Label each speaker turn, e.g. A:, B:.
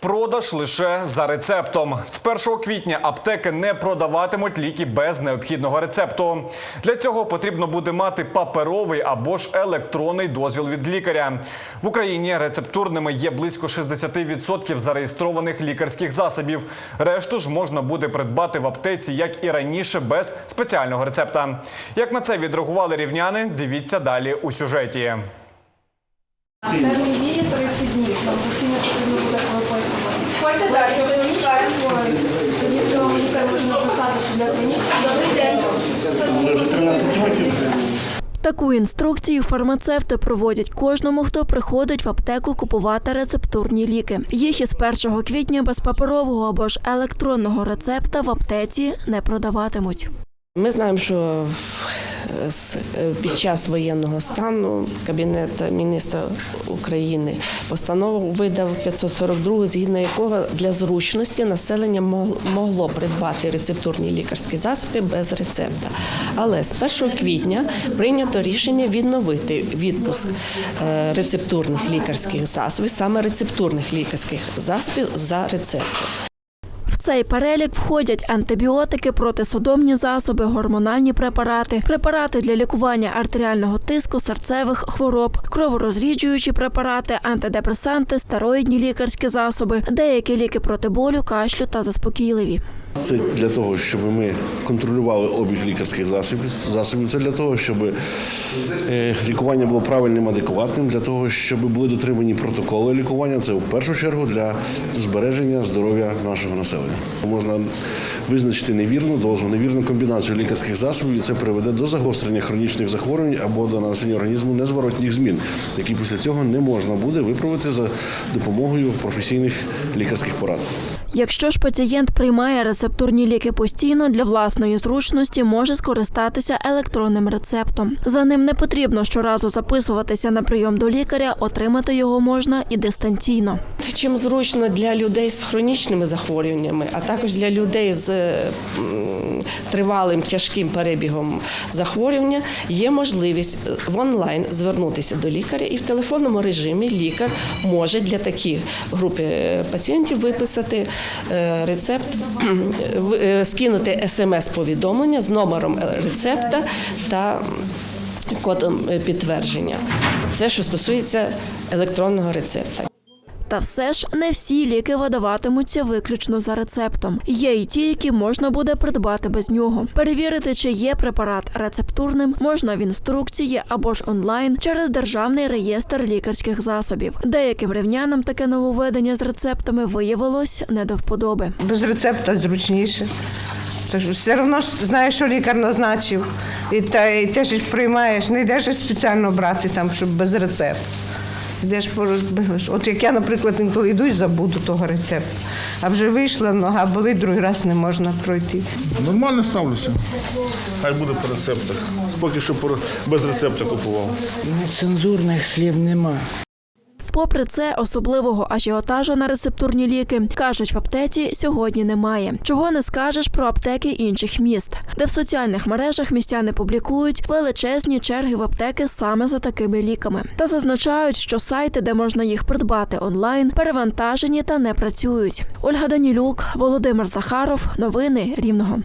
A: Продаж лише за рецептом. З 1 квітня аптеки не продаватимуть ліки без необхідного рецепту. Для цього потрібно буде мати паперовий або ж електронний дозвіл від лікаря. В Україні рецептурними є близько 60% зареєстрованих лікарських засобів. Решту ж можна буде придбати в аптеці, як і раніше, без спеціального рецепта. Як на це відреагували рівняни, дивіться далі у сюжеті.
B: Термін 30 днів. Нам постійно потрібно буде виписувати. Далі, вам лікар може написати, що для хронічних. Добрий день.
C: Вже 13 років.
D: Таку інструкцію фармацевти проводять кожному, хто приходить в аптеку купувати рецептурні ліки. Їх із 1 квітня без паперового або ж електронного рецепта в аптеці не продаватимуть.
E: Ми знаємо, що під час воєнного стану Кабінет міністра України постанову видав 542, згідно якого для зручності населення могло придбати рецептурні лікарські засоби без рецепта. Але з 1 квітня прийнято рішення відновити відпуск е, рецептурних лікарських засобів, саме рецептурних лікарських засобів за рецептом.
D: Цей перелік входять антибіотики, протисудомні засоби, гормональні препарати, препарати для лікування артеріального тиску, серцевих хвороб, кроворозріджуючі препарати, антидепресанти, стероїдні лікарські засоби, деякі ліки проти болю, кашлю та заспокійливі.
C: Це для того, щоб ми контролювали обіг лікарських засобів. Це для того, щоб е, лікування було правильним, адекватним, для того, щоб були дотримані протоколи лікування. Це в першу чергу для збереження здоров'я нашого населення. Можна визначити невірну дозу, невірну комбінацію лікарських засобів, і це приведе до загострення хронічних захворювань або до нанесення організму незворотніх змін, які після цього не можна буде виправити за допомогою професійних лікарських порад.
D: Якщо ж пацієнт приймає рецептурні ліки постійно, для власної зручності може скористатися електронним рецептом. За ним не потрібно щоразу записуватися на прийом до лікаря, отримати його можна і дистанційно.
E: Чим зручно для людей з хронічними захворюваннями, а також для людей з тривалим тяжким перебігом захворювання, є можливість е, в онлайн звернутися до лікаря, і в телефонному режимі лікар може для таких групи е, пацієнтів виписати рецепт, в- е, скинути смс-повідомлення з номером е, рецепта та кодом е, підтвердження. Це що стосується електронного рецепта.
D: Та все ж не всі ліки видаватимуться виключно за рецептом. Є і ті, які можна буде придбати без нього. Перевірити, чи є препарат рецептурним, можна в інструкції або ж онлайн через державний реєстр лікарських засобів. Деяким рівнянам таке нововведення з рецептами виявилось не до вподоби.
F: без рецепта зручніше. Це ж все одно знаєш, що лікар назначив, і, та, і те ж приймаєш, не йдеш спеціально брати там, щоб без рецепту. Йдеш ж порозбилиш? От як я, наприклад, інколи йду і забуду того рецепту. А вже вийшла, нога болить, другий раз не можна пройти.
G: Нормально ставлюся. Хай буде по рецептах. Поки що без рецепта купував.
H: Цензурних слів нема.
D: Попри це, особливого ажіотажу на рецептурні ліки кажуть, в аптеці сьогодні немає. Чого не скажеш про аптеки інших міст, де в соціальних мережах містяни публікують величезні черги в аптеки саме за такими ліками, та зазначають, що сайти, де можна їх придбати онлайн, перевантажені та не працюють. Ольга Данілюк, Володимир Захаров, новини Рівного.